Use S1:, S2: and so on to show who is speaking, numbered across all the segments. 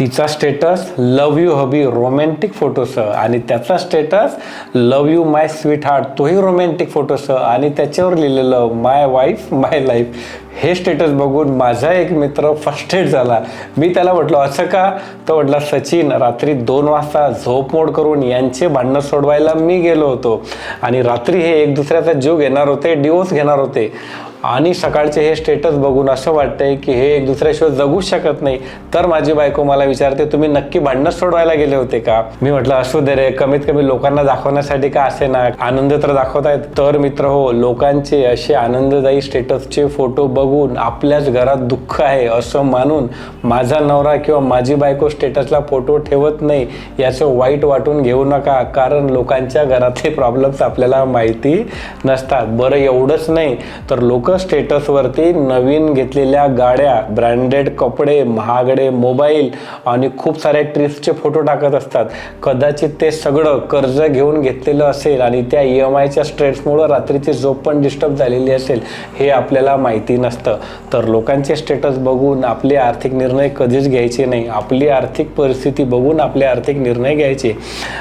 S1: तिचा status love you hubby romantic फोटोसह आणि त्याचा status love you my sweet heart तोही रोमॅन्टिक फोटोसह आणि त्याच्यावर लिहिलेलं माय वाईफ माय लाईफ हे स्टेटस बघून माझा एक मित्र फस्टेड झाला. मी त्याला म्हटलं असं का? तर म्हटला सचिन रात्री दोन वाजता झोप मोड करून यांचे भांडणं सोडवायला मी गेलो होतो. आणि रात्री हे एक दुसऱ्याचा जीव घेणार होते डिवोर्स घेणार होते. आणि सकाळचे हे स्टेटस बघून असं वाटतंय की हे एक दुसऱ्याशिवाय जगूच शकत नाही. तर माझी बायको मला विचारते तुम्ही नक्की भांडणं सोडवायला गेले होते का? मी म्हटलं असू दे रे कमीत कमी लोकांना दाखवण्यासाठी का असे ना? आनंद तर दाखवतायत. तर मित्र हो लोकांचे असे आनंददायी स्टेटसचे फोटो बघून आपल्याच घरात दुःख आहे असं मानून माझा नवरा किंवा माझी बायको स्टेटसला फोटो ठेवत नाही याचं वाईट वाटून घेऊ नका. कारण लोकांच्या घरातले प्रॉब्लेम्स आपल्याला माहिती नसतात. बरं एवढंच नाही. तर लोक स्टेटसवरती नवीन घेतलेल्या गाड्या ब्रँडेड कपडे महागडे मोबाईल आणि खूप साऱ्या ट्रिप्सचे फोटो टाकत असतात. कदाचित ते सगळं कर्ज घेऊन घेतलेलं असेल आणि त्या ई एम आयच्या स्ट्रेसमुळं रात्रीची झोप पण डिस्टर्ब झालेली असेल हे आपल्याला माहिती नसतं. तर लोकांचे स्टेटस बघून आपले आर्थिक निर्णय कधीच घ्यायचे नाही. आपली आर्थिक परिस्थिती बघून आपले आर्थिक निर्णय घ्यायचे.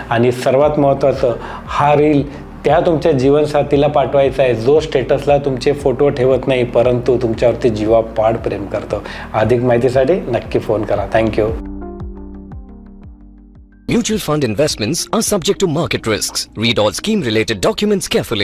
S1: आणि सर्वात महत्त्वाचं हा रील त्या तुमच्या जीवनसाथीला पाठवायचा आहे जो स्टेटसला तुमचे फोटो ठेवत नाही परंतु तुमच्यावरती जीवापाड प्रेम करतो अधिक माहितीसाठी नक्की फोन करा thank you
S2: Mutual fund investments are subject to market risks. Read all scheme related documents carefully.